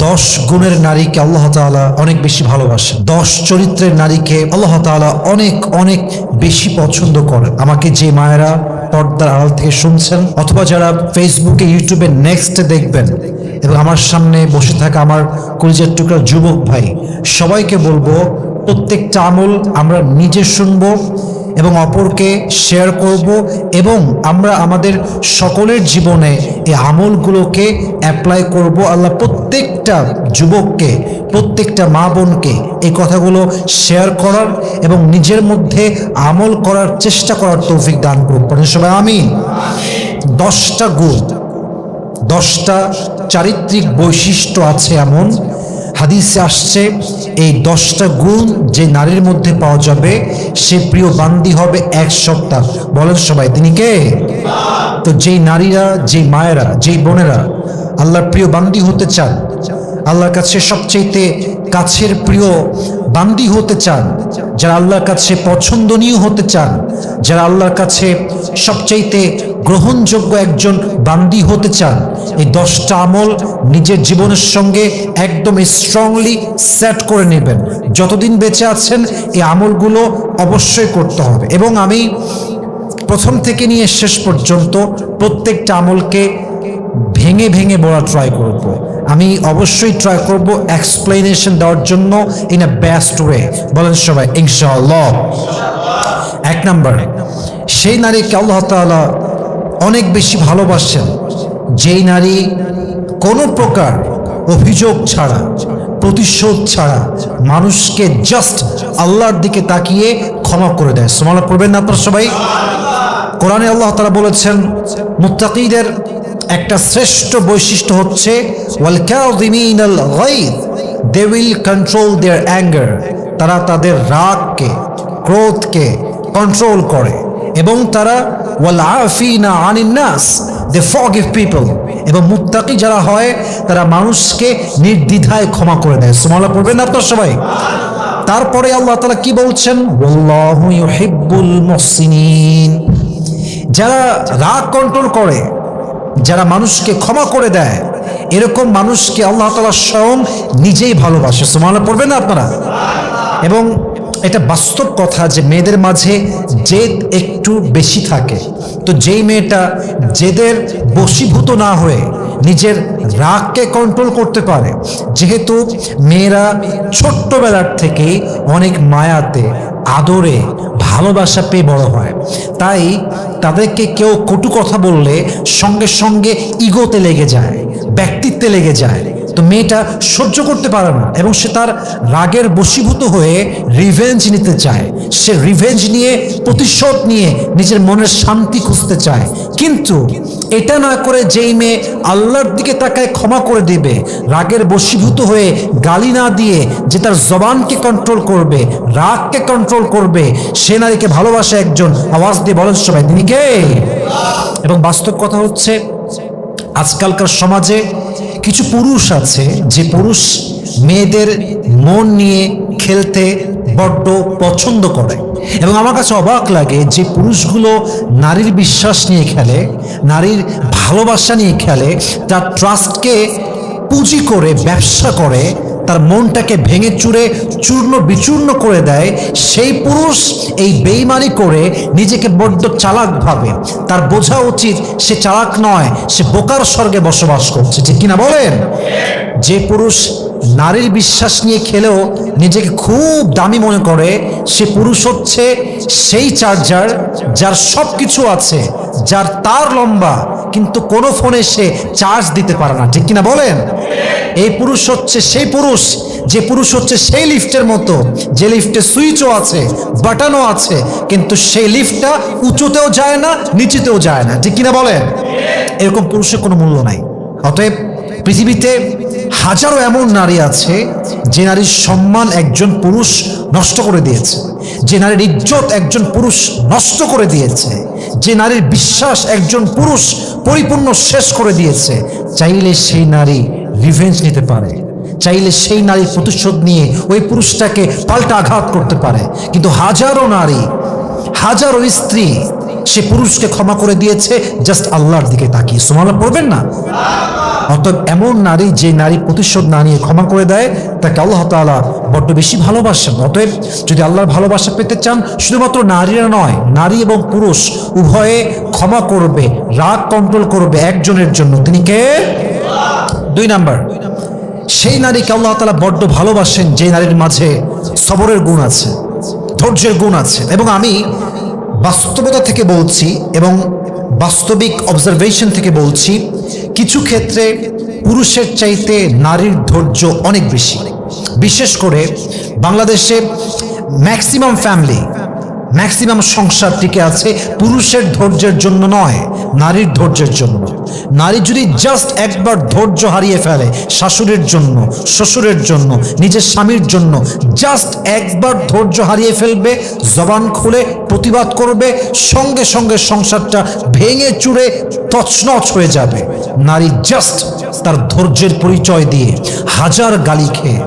দশ গুণের নারীকে আল্লাহ তাআলা অনেক বেশি ভালোবাসে দশ চরিত্রের নারীকে আল্লাহ তাআলা অনেক অনেক বেশি পছন্দ করে আমাকে যে মায়েরা পর্দার আড়াল থেকে শুনছেন অথবা যারা ফেসবুকে ইউটিউবে নেক্সট দেখবেন এবং আমার সামনে বসে থাকা আমার কলিজার টুকরা যুবক ভাই, সবাইকে বলব, প্রত্যেকটা আমল আমরা নিজে শুনব এবং অপরকে শেয়ার করব এবং আমরা আমাদের সকলের জীবনে এই আমলগুলোকে অ্যাপ্লাই করব। আল্লাহ প্রত্যেকটা যুবককে, প্রত্যেকটা মা বোনকে এই কথাগুলো শেয়ার করার এবং নিজের মধ্যে আমল করার চেষ্টা করার তৌফিক দান করুক পড়েন সবাই আমি দশটা গুণ, দশটা চারিত্রিক বৈশিষ্ট্য আছে এমন হাদিসে আসছে, এই দশটা গুণ যে নারীর মধ্যে পাওয়া যাবে, সে প্রিয় বান্দি হবে এক সপ্তাহ। বলেন সবাই, তিনি কে? তো যেই নারীরা, যেই মায়েরা, যেই বোনেরা আল্লাহর প্রিয় বান্দি হতে চান, আল্লাহর কাছে সবচেয়ে কাছের প্রিয় বান্দি হতে চান, যারা আল্লাহর কাছে পছন্দনীয় হতে চান, যারা আল্লাহর কাছে সবচাইতে গ্রহণযোগ্য একজন বান্দি হতে চান, এই দশটা আমল নিজের জীবনের সঙ্গে একদম স্ট্রংলি সেট করে নেবেন। যতদিন বেঁচে আছেন, এই আমলগুলো অবশ্যই করতে হবে। এবং আমি প্রথম থেকে নিয়ে শেষ পর্যন্ত প্রত্যেকটা আমলকে ভেঙে ভেঙে বলা ট্রাই করব। আমি অবশ্যই ট্রাই করব এক্সপ্লেনেশন দেওয়ার জন্য ইন আ বেস্ট ওয়ে বলেন সবাই, ইনশাআল্লাহ। এক নম্বর, সেই নারীকে আল্লাহ তাআলা অনেক বেশি ভালোবাসেন, যেই নারী কোনো প্রকার অভিযোগ ছাড়া, প্রতিশোধ ছাড়া মানুষকে জাস্ট আল্লাহর দিকে তাকিয়ে ক্ষমা করে দেয়। সমালা করবেন না আপনারা সবাই? কোরআনে আল্লাহ তারা বলেছেন, মুত্তাকিদের একটা শ্রেষ্ঠ বৈশিষ্ট্য হচ্ছে they will control their anger তারা তাদের রাগকে, ক্রোধকে কন্ট্রোল করে। এবং তারা, ওয়াল আফিনা আনিন নাস দে ফরগিভ পিপল এবং মুত্তাকি যারা হয়, তারা মানুষকে নির্দ্বিধায় ক্ষমা করে দেয়। সুমালা পড়বেন না আপনার সবাই? তারপরে আল্লাহ তাআলা কি বলছেন? ওয়াল্লাহু ইউহিব্বুল মুহসিনিন যারা রাগ কন্ট্রোল করে যারা মানুষকে ক্ষমা করে দেয়, এরকম মানুষকে আল্লাহ তালা স্বয়ং নিজেই ভালোবাসে। সুমানা পড়বেন না আপনারা? এবং এটা বাস্তব কথা যে মেয়েদের মাঝে জেদ একটু বেশি থাকে। তো যেই মেয়েটা জেদের বশীভূত না হয়ে নিজের রাগকে কন্ট্রোল করতে পারে, যেহেতু মেয়েরা ছোট্টবেলার থেকেই অনেক মায়াতে আদরে ভালোবাসা পেয়ে বড় হয়। তাই তাদেরকে কেউ কটু কথা বললে সঙ্গে সঙ্গে ইগোতে লেগে যায়, ব্যক্তিত্বে লেগে যায়। তো মেয়েটা সহ্য করতে পারে না এবং সে তার রাগের বশীভূত হয়ে রিভেঞ্জ নিতে চায়। সে রিভেঞ্জ নিয়ে, প্রতিশোধ নিয়ে নিজের মনের শান্তি খুঁজতে চায়। কিন্তু এটা না করে যেই মেয়ে আল্লাহর দিকে তাকায় ক্ষমা করে দেবে, রাগের বশীভূত হয়ে গালি না দিয়ে যে তার জবানকে কন্ট্রোল করবে, রাগকে কন্ট্রোল করবে, সে নারীকে ভালোবাসে একজন। আওয়াজ দিয়ে বলেন সবাই, তিনি কে? এবং বাস্তব কথা হচ্ছে, আজকালকার সমাজে কিছু পুরুষ আছে, যে পুরুষ মেয়েদের মন নিয়ে খেলতে বড্ড পছন্দ করে। এবং আমার কাছে অবাক লাগে যে পুরুষগুলো নারীর বিশ্বাস নিয়ে খেলে, নারীর ভালোবাসা নিয়ে খেলে, তার ট্রাস্টকে পুঁজি করে, ব্যবসা করে তার মনটাকে ভেঙে চুরে চূর্ণ বিচূর্ণ করে দেয়, সেই পুরুষ এই বেইমানি করে নিজেকে বড্ড চালাক ভাবে। তার বোঝা উচিত সে চালাক নয়, সে বোকার স্বর্গে বসবাস করছে। ঠিক কিনা বলেন? যে পুরুষ নারীর বিশ্বাস নিয়ে খেলেও নিজেকে খুব দামি মনে করে, সে পুরুষ হচ্ছে সেই চার্জার যার সব কিছু আছে, যার তার লম্বা কিন্তু কোনো ফোনে সে চার্জ দিতে পারে না। ঠিক কিনা বলেন? এই পুরুষ হচ্ছে সেই পুরুষ, যে পুরুষ হচ্ছে সেই লিফটের মতো, যে লিফটে সুইচও আছে, বাটনও আছে, কিন্তু সেই লিফটটা উঁচুতেও যায় না, নিচেতেও যায় না। ঠিক কিনা বলেন? এরকম পুরুষের কোনো মূল্য নাই। অতএব পৃথিবীতে হাজারো এমন নারী আছে যে নারীর সম্মান একজন পুরুষ নষ্ট করে দিয়েছে। যে নারীর ইজ্জত একজন পুরুষ নষ্ট করে দিয়েছে। যে নারীর বিশ্বাস একজন পুরুষ পরিপূর্ণ শেষ করে দিয়েছে। চাইলে সেই নারী রিভেঞ্জ নিতে পারে। চাইলে সেই নারীর প্রতিশোধ নিয়ে ওই পুরুষটাকে পাল্টা আঘাত করতে পারে। কিন্তু হাজারো নারী, হাজারো স্ত্রী সে পুরুষকে ক্ষমা করে দিয়েছে জাস্ট আল্লাহর দিকে তাকিয়ে। সুমালা পড়বেন না? অতএব এমন নারী যে নারী প্রতিশোধ না নিয়ে ক্ষমা করে দেয়, তাকে আল্লাহ তাআলা বড্ড বেশি ভালোবাসেন। অতএব যদি আল্লাহর ভালোবাসা পেতে চান, শুধুমাত্র নারীরা নয়, নারী এবং পুরুষ, উভয়ে ক্ষমা করবে, রাগ কন্ট্রোল করবে একজনের জন্য। তিনি কে? দুই নাম্বার। সেই নারীকে আল্লাহ তালা বড্ড ভালোবাসেন, যে নারীর মাঝে সবরের গুণ আছে, ধৈর্যের গুণ আছে। এবং আমি বাস্তবতা থেকে বলছি এবং বাস্তবিক অবজারভেশন থেকে বলছি, কিছু ক্ষেত্রে পুরুষের চাইতে নারীর ধৈর্য অনেক বেশি। বিশেষ করে বাংলাদেশে ম্যাক্সিমাম ফ্যামিলি ম্যাক্সিমাম সংসার টিকে আছে পুরুষের ধৈর্যের জন্য নয়, নারীর ধৈর্যের জন্য। নারী যদি জাস্ট একবার ধৈর্য হারিয়ে ফেলে শাশুড়ির জন্য, শ্বশুরের জন্য, নিজের স্বামীর জন্য জাস্ট একবার ধৈর্য হারিয়ে ফেলবে, জবান খুলে প্রতিবাদ করবে, সঙ্গে সঙ্গে সংসারটা ভেঙে চুড়ে তছনছ হয়ে যাবে। নারী জাস্ট তার ধৈর্যের পরিচয় দিয়ে হাজার গালি খেয়ে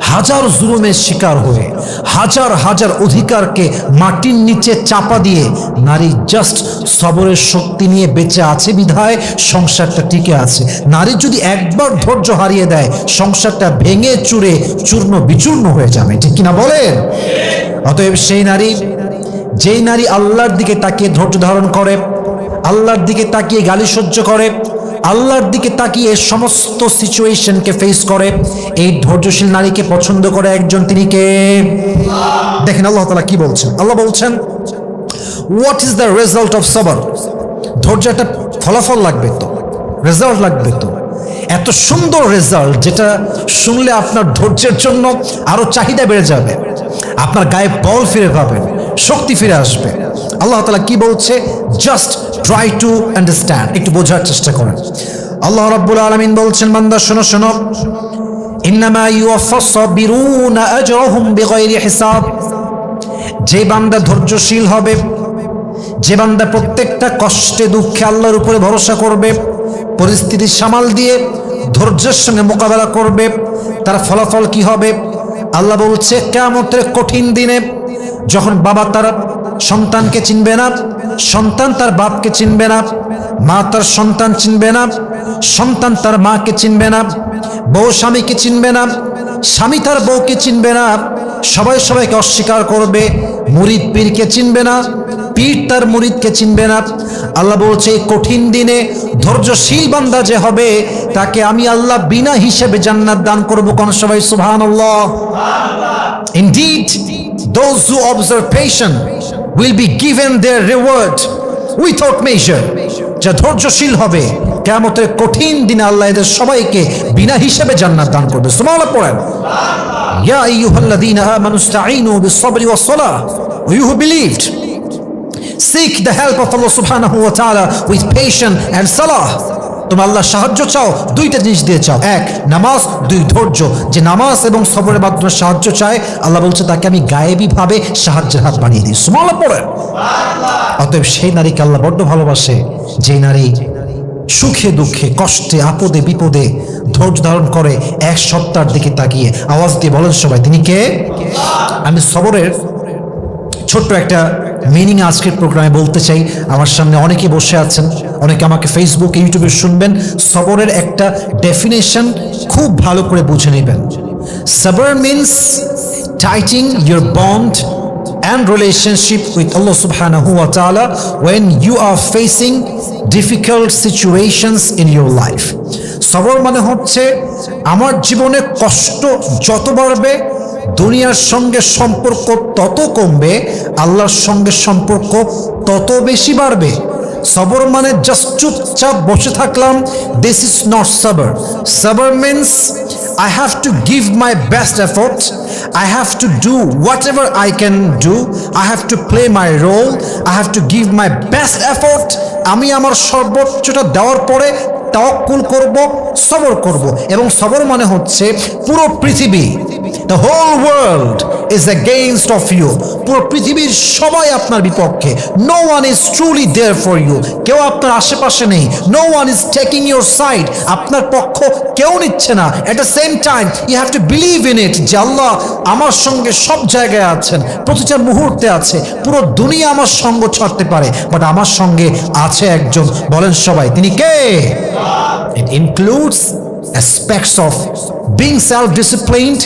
হাজার জুলুমের শিকার হয়ে, হাজার হাজার অধিকারকে মাটির নিচে চাপা দিয়ে নারী জাস্ট সবরের শক্তি নিয়ে বেঁচে আছে বিধায় সংসারটা টিকে আছে। নারী যদি একবার ধৈর্য হারিয়ে দেয়, সংসারটা ভেঙে চুরে চূর্ণ বিচূর্ণ হয়ে যাবে। ঠিক কিনা বলেন? অতএব সেই নারী, যেই নারী আল্লাহর দিকে তাকিয়ে ধৈর্য ধারণ করে, আল্লাহর দিকে তাকিয়ে গালি সহ্য করে আল্লাহর দিকে তাকিয়ে সমস্ত সিচুয়েশনকে ফেস করে। এই ধৈর্যশীল নারীকে পছন্দ করে একজন তিনি কে? দেখেন আল্লাহ তালা কি বলছেন? আল্লাহ বলছেন what is the result of সবর ধৈর্য একটা ফলাফল লাগবে তো। রেজাল্ট লাগবে তো। এত সুন্দর রেজাল্ট যেটা শুনলে আপনার ধৈর্যের জন্য আরও চাহিদা বেড়ে যাবে। আপনার গায়ে বল ফিরে পাবেন শক্তি ফিরে আসবে। আল্লাহ তালা কি বলছে? জাস্ট ট্রাই টু আন্ডারস্ট্যান্ড একটু বোঝার চেষ্টা করেন। আল্লাহ রাব্বুল আলামিন বলছেন, বান্দা, শোনো শোনো। ইন্নামা ইউওয়াফাস সাবিরুনা আজরাহুম বিগাইরি হিসাব। যে বান্দা ধৈর্যশীল হবে, যে বান্দা প্রত্যেকটা কষ্টে, দুঃখে আল্লাহর উপরে ভরসা করবে, পরিস্থিতি সামাল দিয়ে ধৈর্যের সঙ্গে মোকাবেলা করবে, তার ফলাফল কি হবে? আল্লাহ বলছে কেমতের কঠিন দিনে যখন বাবা তার সন্তানকে চিনবে না সন্তান তার বাপকে চিনবে না মা তার সন্তান চিনবে না সন্তান তার মাকে চিনবে না বউ স্বামীকে চিনবে না স্বামী তার বউকে চিনবে না সবাই সবাইকে অস্বীকার করবে মুরিদ পীরকে চিনবে না পীর তার মুরিদকে চিনবে না। আল্লাহ বলছে এই কঠিন দিনে ধৈর্যশীল বান্দা যে হবে তাকে আমি আল্লাহ বিনা হিসেবে জান্নাত দান করব কোন সবাই? সুবহানাল্লাহ। Indeed, those who observe patient will be given their reward without measure. যা ধৈর্যশীল হবে কেমতের কঠিন দিনে আল্লাহ এদের সবাইকে বিনা হিসেবে জান্নাত দান করবে সুমালা পড়েন ইয়া আইয়ুহাল্লাযীনা আমানু ইসতাঈনু বিস-সাবরি ওয়াস-সালাহ you who believed seek the help of Allah subhanahu wa ta'ala with patience and salah তোমরা আল্লাহ সাহায্য চাও, দুইটা জিনিস দিয়ে চাও। এক, নামাজ, দুই, ধৈর্য। যে নামাজ এবং সবরের মাধ্যমে সাহায্য চায়, আল্লাহ বলছে, তাকে আমি গায়েবী ভাবে সাহায্যের হাত বানিয়ে দিই। সুমালা পড়েন। অতএব সেই নারীকে আল্লাহ বড্ড ভালোবাসে, যে নারী সুখে, দুঃখে, কষ্টে, আপদে, বিপদে ধৈর্য ধারণ করে, এক সপ্তাহের দিকে তাকিয়ে আওয়াজ দিয়ে বলেন সবাই, তিনি কে? আমি সবরের ছোট্ট একটা মিনিং আজকের প্রোগ্রামে বলতে চাই, আমার সামনে অনেকে বসে আছেন, অনেকে আমাকে ফেসবুক ইউটিউবে শুনবেন, সবরের একটা ডেফিনেশন খুব ভালো করে বুঝে নেবেন। সবর means tightening your bond and relationship with Allah subhanahu wa ta'ala when you are facing in your life. সবর মানে হচ্ছে, আমার জীবনে কষ্ট যত বাড়বে দুনিয়ার সঙ্গে সম্পর্ক তত কমবে, আল্লাহর সঙ্গে সম্পর্ক তত বেশি বাড়বে সবর মানে জাস্ট চুপচাপ বসে থাকলাম দিস ইজ নট সবর সবর means I have to give my best effort. I have to do whatever I can do. I have to play my role. I have to give my best effort. আমি আমার সর্বোচ্চটা দেওয়ার পরে তাওয়াক্কুল করব, সবর করব এবং সবর মানে হচ্ছে পুরো পৃথিবী the whole world is against of you পুরো পৃথিবীর সবাই আপনার বিপক্ষে। No one is truly there for you কেউ আপনার আশেপাশে নেই। No one is taking your side আপনার পক্ষ কেউ নিচ্ছে না। At the same time you have to believe in it যে আল্লাহ আমার সঙ্গে সব জায়গায় আছেন। প্রতিটা মুহূর্তে আছে। পুরো দুনিয়া আমার সঙ্গ ছাড়তে পারে। বাট আমার সঙ্গে আছে একজন। বলেন সবাই, তিনি কে? It includes aspects of being self-disciplined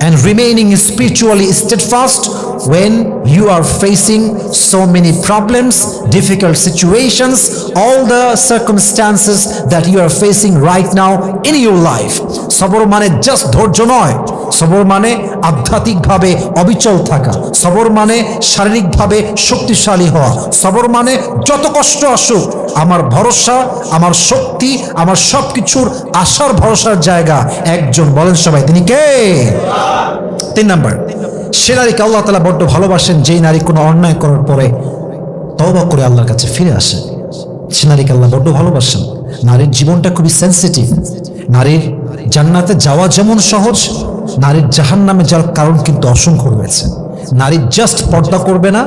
and remaining spiritually steadfast when you are facing so many problems, difficult situations, all the circumstances that you are facing right now in your life. সবর মানে just ধৈর্য নয় সবর মানে আধ্যাত্মিকভাবে অবিচল থাকা। সবর মানে শারীরিকভাবে শক্তিশালী হওয়া। সবর মানে যত কষ্ট আসুক, আমার ভরসা, আমার শক্তি, আমার সব কিছুর আশার ভরসার জায়গা। একজন বলেন সবাই, তিনি কে? তিন নাম্বার, সে নারীকে আল্লাহ তালা বড্ড ভালোবাসেন, যেই নারী কোনো অন্যায় করার পরে তওবা করে আল্লাহর কাছে ফিরে আসে। সে নারীকে আল্লাহ বড্ড ভালোবাসেন। নারীর জীবনটা খুবই সেন্সিটিভ নারীর জান্নাতে যাওয়া যেমন সহজ নারীর জাহান নামে যাওয়ার কারণ কিন্তু অসংখ্য রয়েছে। নারী জাস্ট পর্দা করবে না,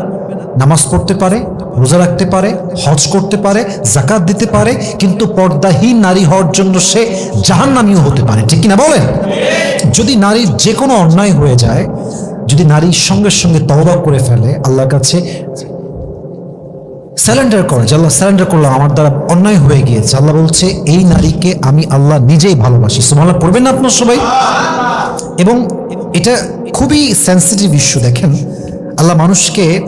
নামাজ পড়তে পারে, রোজা রাখতে পারে, হজ করতে পারে জাকাত দিতে পারে, কিন্তু পর্দাহীন নারী হওয়ার জন্য সে জাহান্নামীও হতে পারে। ঠিক কিনা বলেন? যদি নারীর যে কোনো অন্যায় হয়ে যায়, যদি নারীর সঙ্গে সঙ্গে তওবা করে ফেলে, আল্লাহর কাছে স্যালেন্ডার করে যে আল্লাহ স্যালেন্ডার করলাম, আমার দ্বারা অন্যায় হয়ে গিয়েছে। আল্লাহ বলছে, এই নারীকে আমি আল্লাহ নিজেই ভালোবাসি। সুমাল্লাহ করবেন না আপনার সবাই? এবং এটা খুবই সেন্সিটিভ ইস্যু দেখেন। আল্লাহ মানুষকে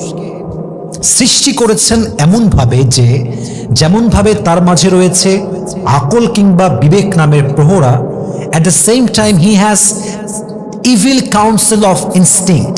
সৃষ্টি করেছেন এমনভাবে যে, যেমনভাবে তার মাঝে রয়েছে আকল কিংবা বিবেক নামের প্রহরা at the same time he has evil council of instinct